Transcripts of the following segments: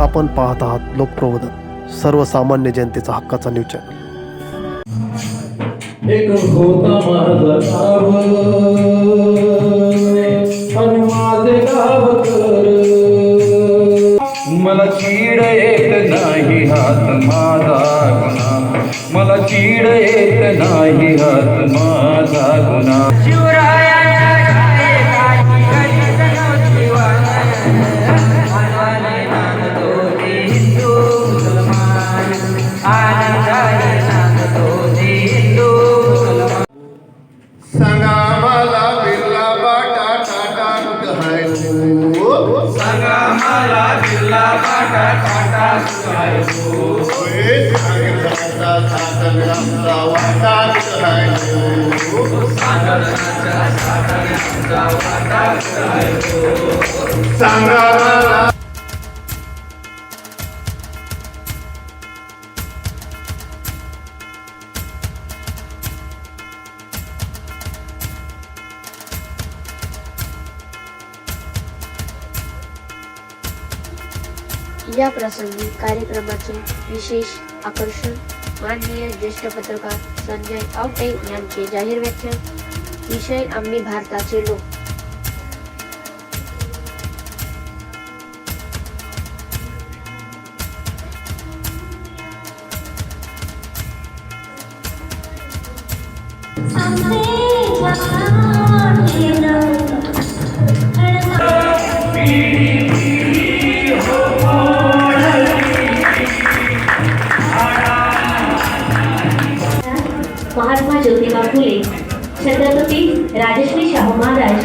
आपण पाहत आहात लोकप्रबोधन सर्वसामान्य जनतेचा हक्काचा न्यूज चॅनल. एक होता माझा गाव आणि माझे गाव मला चीड येत नाही हात माझा गुन्हा. मला चीड येत नाही हात माझा गुन्हा. सांगा मला बिर्ला बाटा टाटा कुठं वाटा कुठं सांगा मला या प्रसंगी कार्यक्रमाचे विशेष आकर्षण माननीय ज्येष्ठ पत्रकार संजय आवटे यांचे जाहीर व्याख्यान विषय आम्ही भारताचे लोक. महात्मा ज्योतिबा फुले छत्रपती राजश्री शाहू महाराज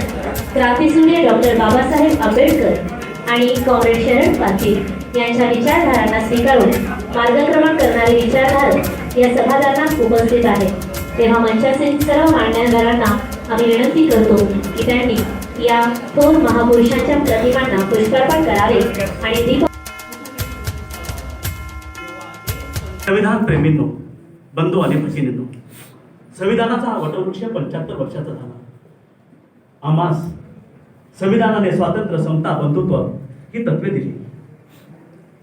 क्रांतीसूर्य डॉक्टर बाबासाहेब आंबेडकर आणि कॉम्रेड शरण पाटील यांच्या विचारधारांना स्वीकारून मार्गक्रमण करणारे विचारधारक या सभागृहात उपस्थित आहेत. तेव्हा मंचाचे सर्व मान्यवरांना आम्ही विनंती करतो की त्यांनी या थोर महापुरुषांच्या प्रतिमांना पुष्पार्पण करावे आणि दीप संविधान प्रेमींनो बंधू आणि भगिनींनो संविधानाचा हा वटवृक्ष पंच्याहत्तर वर्षाचा झाला. आम्हास संविधानाने स्वातंत्र्य समता बंधुत्व ही तत्वे दिली.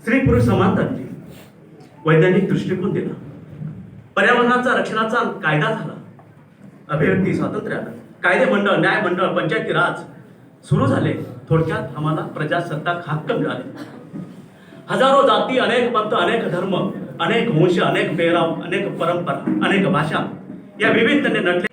स्त्री पुरुष समानता दिली. वैज्ञानिक दृष्टिकोन दिला. पर्यावरणाचा रक्षणाचा कायदा झाला. अभिव्यक्ती स्वातंत्र्य. कायदे मंडळ न्याय मंडळ पंचायती राज सुरू झाले. थोडक्यात आम्हाला प्रजासत्ताक हक्क मिळाले. हजारो जाती अनेक पंथ अनेक धर्म अनेक वंश अनेक पेहराव अनेक परंपरा अनेक भाषा या विविधतेने नटले.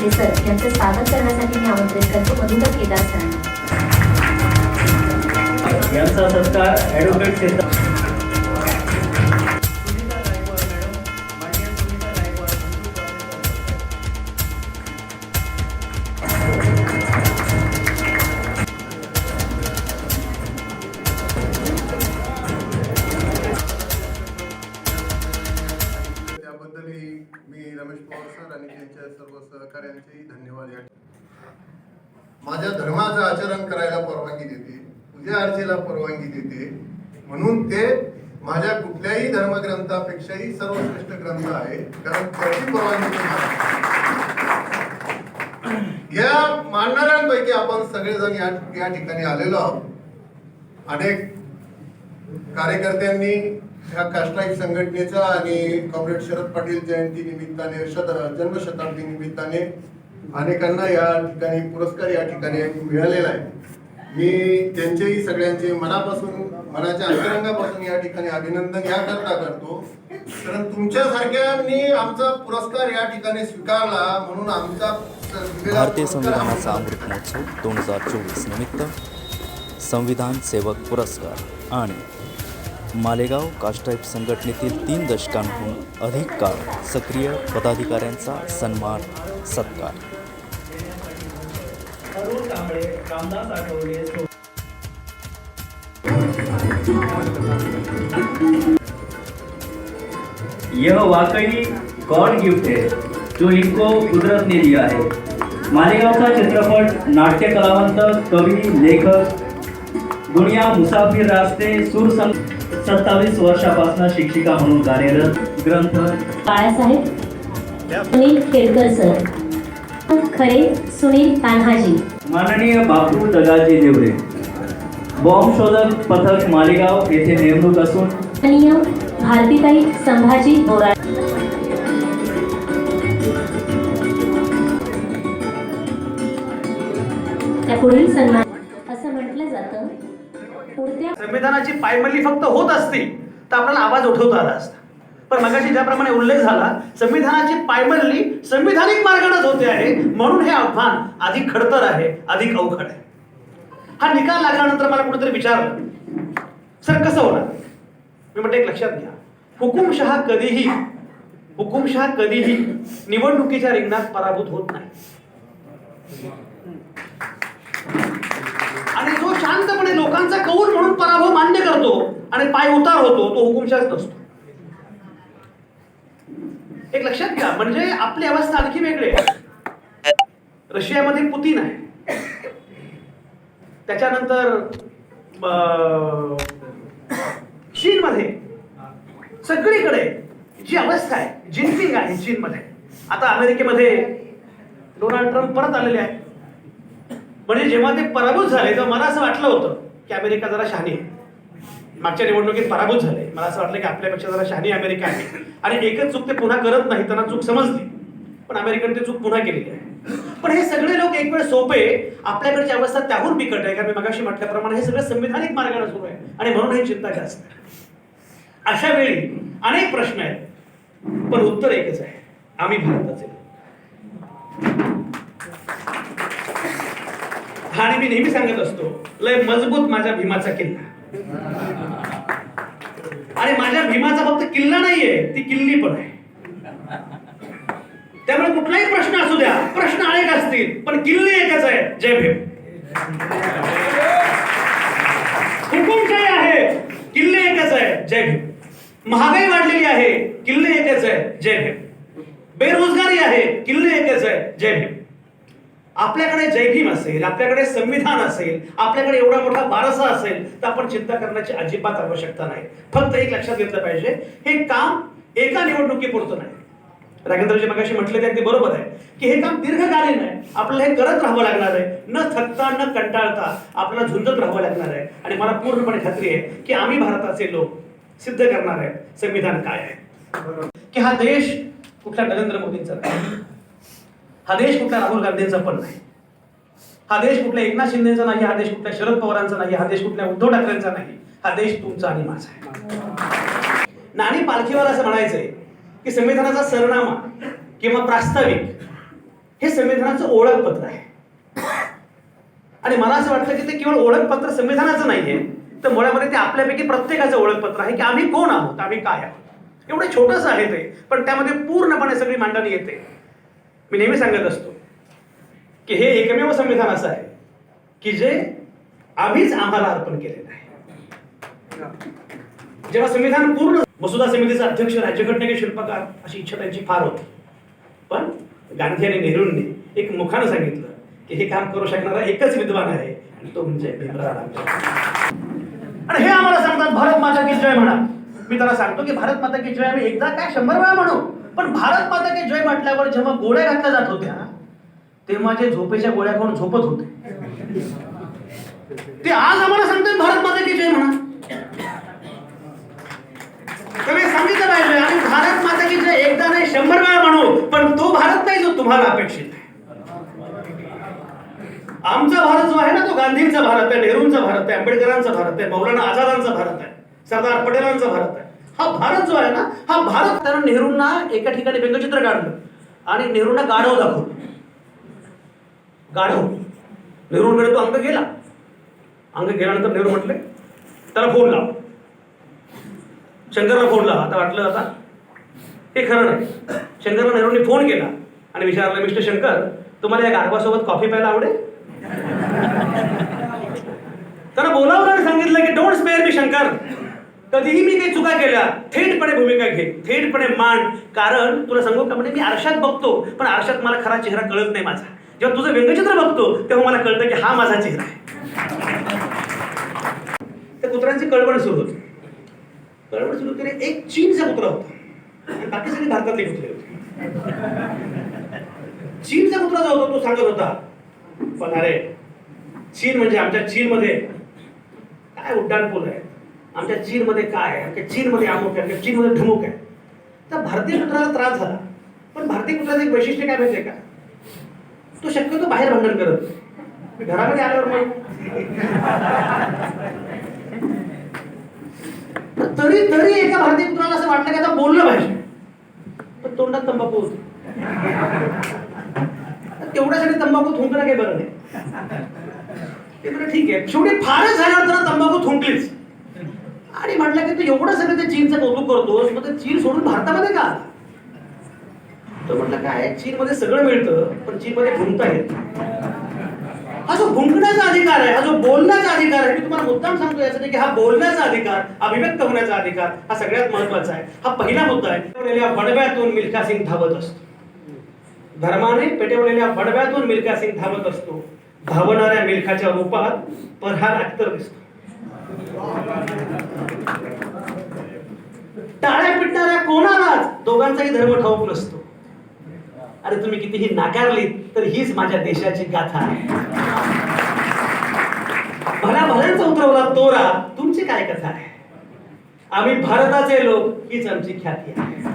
हे सर यांचं स्वागत करण्यासाठी मी आमंत्रित करतो. मधुकर केदार सरांना यांचा सत्कार ॲडव्होकेट सिद्धार्थ माझ्या धर्माचं आचरण करायला परवानगी देते पूजा अर्चेला परवानगी देते. म्हणून ते माझ्या कुठल्याही धर्मग्रंथापेक्षाही सर्वश्रेष्ठ ग्रंथ आहे. कारण त्याची परवानगी या मानणाऱ्यांपैकी आपण सगळेजण या या ठिकाणी आलेलो आहोत. अनेक कार्यकर्त्यांनी ह्या काष्टाईक संघटनेचा आणि कॉम्रेड शरद पाटील जयंती निमित्ताने शत जन्मशताब्दी निमित्ताने अनेकांना या ठिकाणी पुरस्कार या ठिकाणी मिळालेला आहे. मी त्यांचेही सगळ्यांचे मनापासून मनाच्या अंतरंगापासून या ठिकाणी अभिनंदन याकरता करतो. कारण तुमच्यासारख्यांनी आमचा पुरस्कार या ठिकाणी स्वीकारला म्हणून आमचा भारतीय संविधानाचा अमृत महोत्सव दोन हजार चोवीस निमित्त. संविधान सेवक पुरस्कार आणि मालेगाव कास्टाईप संघटनेतील तीन दशकांहून अधिक काळ सक्रिय पदाधिकाऱ्यांचा सन्मान सत्कार. रामदास आठवले यह वाकई गॉड गिफ्ट है जो इनको कुदरत ने दिया है? मालेगावचा चित्रपट नाट्य कलावंत कवी लेखक दुनिया मुसाफिर रास्ते सूर सं सत्तावीस वर्षापासून शिक्षिका म्हणून कार्यरत ग्रंथ. बाळासाहेब सुनील केळकर सर. खरे सुनील कान्हाजी माननीय बापू दगाजी देवरे बॉम्ब शोधक पथक मालेगाव येथे नेमणूक असून माननीय भारतीताई संभाजी बोरा त्या पुढील सन्मान असं म्हटलं जातं. पुढच्या संविधानाची पायमल्ली फक्त होत असती तर आपल्याला आवाज उठवता आला असता. पण मगाशी ज्याप्रमाणे उल्लेख झाला संविधानाची पायमल्ली संविधानिक मार्गानेच होते आहे. म्हणून हे आव्हान अधिक खडतर आहे अधिक अवघड आहे. हा निकाल लागल्यानंतर मला कुठेतरी विचारलं सर कसं होणार? मी म्हटलं एक लक्षात घ्या. हुकुमशहा कधीही हुकुमशहा कधीही निवडणुकीच्या रिंगणात पराभूत होत नाही. आणि जो शांतपणे लोकांचा कौल म्हणून पराभव मान्य करतो आणि पाय उतार होतो तो हुकुमशाच नसतो. एक लक्षात घ्या म्हणजे आपली अवस्था आणखी वेगळी आहे. रशियामध्ये पुतीन आहे. त्याच्यानंतर अं, चीनमध्ये. सगळीकडे जी अवस्था आहे जिनपिंग आहे चीनमध्ये. आता अमेरिकेमध्ये डोनाल्ड ट्रम्प परत आलेले आहे म्हणजे जेव्हा ते पराभूत झाले तेव्हा मला असं वाटलं होतं की अमेरिका जरा शहाणी आहे. मागच्या निवडणुकीत पराभूत झाले. मला असं वाटलं की आपल्यापेक्षा जरा शहाणी अमेरिका आहे. आणि एकच चूक ते पुन्हा करत नाही त्यांना चूक समजली. पण अमेरिकेने ते चूक पुन्हा केलेली आहे. पण हे सगळे लोक एक वेळ सोपे आपल्याकडची अवस्था त्याहून बिकट आहे. कारण मी मगाशी म्हटल्याप्रमाणे हे सगळं संविधानिक मार्गाने सुरू आहे. आणि म्हणून हे चिंता जास्त आहे. अशा वेळी अनेक प्रश्न आहेत. पण उत्तर एकच आहे. आम्ही भारताचे आणि मी नेहमी सांगत असतो लय मजबूत माझ्या भीमाचा किल्ला. आणि माझ्या भीमाचा फक्त किल्ला नाहीये ती किल्ली पण आहे. त्यामुळे कुठलाही प्रश्न असू द्या प्रश्न अनेक असतील पण किल्ली एकच आहे जय भीम. हुकुमशाही आहे? किल्ले एकच आहे जय भीम. महागाई वाढलेली आहे. किल्ले एकच आहे जय भीम. बेरोजगारी आहे. किल्ले एकच आहे जय भीम. आपल्याकडे जय भीम असेल आपल्याकडे संविधान असेल आपल्याकडे एवढा मोठा वारसा असेल तर आपण चिंता करण्याची अजिबात आवश्यकता नाही. फक्त एक लक्षात घेतलं पाहिजे हे काम एका निवडणुकीपुरतं नाही. राजेंद्रजी मगाशी म्हटले ते अगदी बरोबर आहे की हे काम दीर्घकालीन आहे. आपल्याला हे करत राहावं लागणार आहे. न थकता न कंटाळता आपल्याला झुंजत राहावं लागणार आहे. आणि मला पूर्णपणे खात्री आहे की आम्ही भारताचे लोक सिद्ध करणार आहे. संविधान काय आहे? की हा देश कुठल्या नरेंद्र मोदींचा हा देश कुठल्या राहुल गांधींचा पण नाही. हा देश कुठल्या एकनाथ शिंदेचा नाही हा देश कुठल्या शरद पवारांचा नाही हा देश कुठल्या उद्धव ठाकरेंचा नाही. हा देश तुमचा आणि माझा आहे. नाणी पालखीवर असं म्हणायचंय की संविधानाचा सरनामा किंवा प्रास्ताविक हे संविधानाचं ओळखपत्र आहे. आणि मला असं वाटतं की ते केवळ ओळखपत्र संविधानाचं नाहीये तर मुळामध्ये ते आपल्यापैकी प्रत्येकाचं ओळखपत्र आहे की आम्ही कोण आहोत आम्ही काय आहोत. एवढं छोटंसं आहे ते पण त्यामध्ये पूर्णपणे सगळी मांडणी येते. मी नेहमी सांगत असतो की हे एकमेव संविधान असं आहे की जे आम्हीच आम्हाला अर्पण केलेलं आहे. जेव्हा संविधान पूर्ण मसुदा समितीचा अध्यक्ष राज्यघटनेचे शिल्पकार अशी इच्छा त्यांची फार होती. पण गांधी आणि नेहरूंनी एक मुखानं सांगितलं की हे काम करू शकणारा एकच विद्वान आहे आणि तो म्हणजे भीमराव आणि हे आम्हाला सांगतात भारत माता की जय म्हणा. मी त्याला सांगतो की भारत माता की जय आम्ही एकदा काय शंभर वेळा म्हणू? पण भारत माता की जय म्हटल्यावर जेव्हा गोळ्या घातल्या जात होत्या तेव्हा जे झोपेच्या गोळ्या खाऊन झोपत होते. ते आज आम्हाला सांगतात भारत माता की जय म्हणा. तर मी सांगितलं पाहिजे आणि भारत माता की जय एकदा नाही शंभर वेळा म्हणू पण तो भारत नाही जो तुम्हाला अपेक्षित आहे. आमचा भारत जो आहे ना तो गांधींचा भारत आहे नेहरूंचा भारत आहे आंबेडकरांचा भारत आहे मौलाना आझादांचा भारत आहे सरदार पटेलांचा भारत आहे. हा भारत जो आहे ना हा भारत त्यानं नेहरूंना एका ठिकाणी व्यंगचित्र काढलं. आणि नेहरूंना गाढव दाखवलं. गाढव. नेहरूंकडे तो अंग गेला. अंग गेल्यानंतर नेहरू म्हटले त्याला फोन लाव. शंकरला फोन लावा. आता वाटलं आता हे खरं नाही. शंकरला नेहरूंनी फोन केला आणि विचारलं मिस्टर शंकर तुम्हाला या गाढवासोबत कॉफी प्यायला आवडेल? त्यानं बोलावलं आणि सांगितलं की डोंट स्पेअर मी शंकर. कधीही मी काही चुका केल्या. थेटपणे भूमिका घे थेटपणे मांड कारण तुला सांगू का म्हणजे मी आरशात बघतो पण आरशात मला खरा चेहरा कळत नाही माझा. जेव्हा तुझं व्यंगचित्र बघतो तेव्हा मला कळतं की हा माझा चेहरा आहे. त्या कुत्र्यांची कळवण सुरू होती. कळवण सुरू केली एक चीनचा कुत्रा होता. आणि बाकी सगळे भारतातले कुत्रे होते. चीनचा कुत्रा जो होता तो सांगत होता पण अरे चीन म्हणजे आमच्या चीनमध्ये काय उड्डाणपूल आहे? आमच्या चीनमध्ये काय आहे? आमच्या चीनमध्ये अमुक आहे आमच्या चीनमध्ये ढमुक आहे. तर भारतीय कुत्राला त्रास झाला. पण भारतीय कुत्राचं एक वैशिष्ट्य काय माहितीये का? तो शक्यतो बाहेर भांडण करत घरामध्ये आल्यावर मग? तरी तरी एका भारतीय कुत्राला असं वाटलं की आता बोललं पाहिजे. पण तोंडात तंबाखू होतो. तेवढ्यासाठी तंबाखू थुंकणं काही बरं नाही. ते ठीक आहे. शेवटी फारच झाल्यावर तर तंबाखू थुंकलीच. आणि म्हटलं की तू एवढं सगळं ते चीनचं कौतुक करतोस मग ते चीन सोडून भारतामध्ये का? तर तो म्हटलं काय चीनमध्ये सगळं मिळतं पण चीनमध्ये घुमता येत हा जो भुंकण्याचा अधिकार आहे हा जो बोलण्याचा अधिकार आहे मी तुम्हाला मुद्दाम सांगतो यासाठी की हा बोलण्याचा अधिकार अभिव्यक्त होण्याचा अधिकार हा सगळ्यात महत्त्वाचा आहे. हा पहिला मुद्दा आहे. पेटवलेल्या बडव्यातून मिल्खा सिंग धावत असतो. धर्माने पेटवलेल्या बडव्यातून मिल्खा सिंग धावत असतो. धावणाऱ्या मिल्खाच्या रूपात परहार अख्तर दिसतो. दोघांचाही धर्म ठाऊक नसतो. अरे तुम्ही कितीही नाकारलीत तर हीच माझ्या देशाची गाथा. आहे भल्यांचा उतरवला तोरा तुमची काय कथा? आहे आम्ही भारताचे लोक हीच आमची ख्याती आहे.